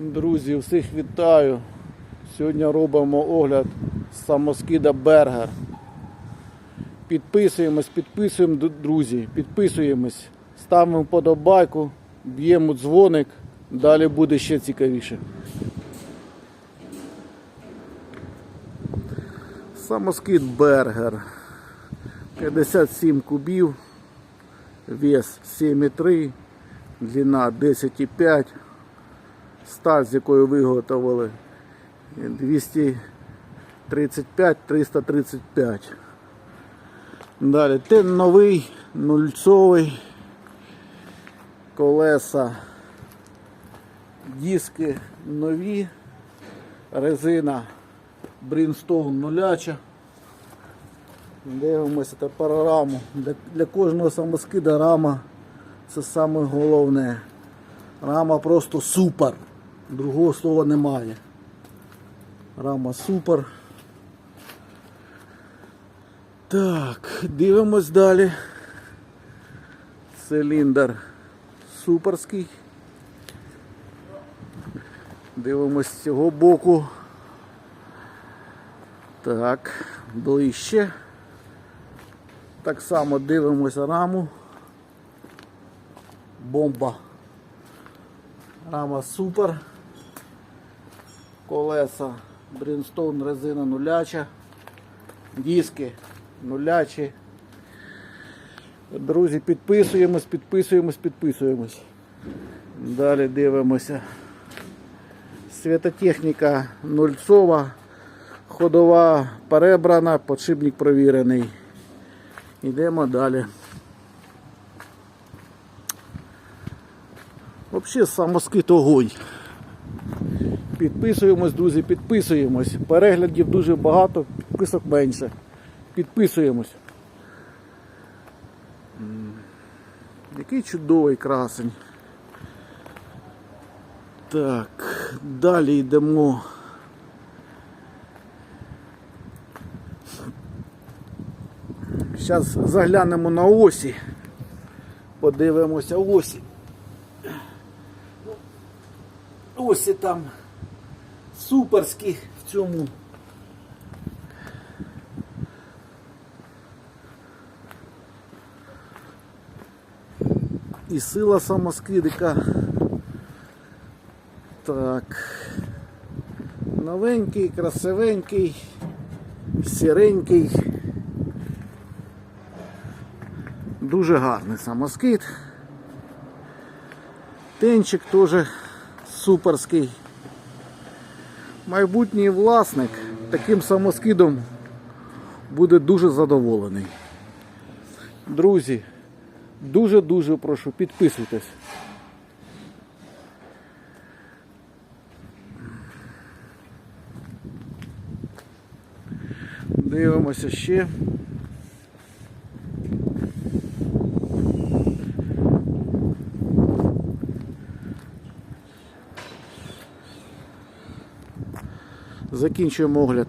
Друзі, всіх вітаю. Сьогодні робимо огляд самоскида Бергер. Підписуємось, підписуємо, друзі, підписуємось, ставимо подобайку, б'ємо дзвоник, далі буде ще цікавіше. Самоскид Бергер. 57 кубів, вес 7,3, длина 10,5 сталь, з якою виготовили 235-335. Далі тен новий, нульцовий, колеса, диски нові, резина Брінстоун нуляча. Дивимося тепер раму. Для, для кожного самоскида рама це саме головне. Рама просто супер. Другого слова немає. Рама супер. Так, дивимось далі. Циліндр суперський. Дивимось з цього боку. Так, ближче. Так само дивимося раму. Бомба. Рама супер. Колеса Брінстоун резина нуляча. Диски нулячі. Друзі, підписуємось, підписуємось, підписуємось. Далі дивимося. Святотехніка нульцова, ходова перебрана, подшипник провірений. Йдемо далі. Взагалі самоскид огонь. Підписуємось, друзі, підписуємось. Переглядів дуже багато, підписок менше. Підписуємось. Який чудовий красень. Так, далі йдемо. Зараз заглянемо на осі. Подивимося осі. Осі там суперські в цьому. І сила самоскидика. Так. Новенький, красивенький, сіренький. Дуже гарний самоскид. Тенчик теж суперський. Майбутній власник таким самоскидом буде дуже задоволений. Друзі, дуже-дуже прошу, підписуйтесь. Дивимося ще. Закінчуємо огляд.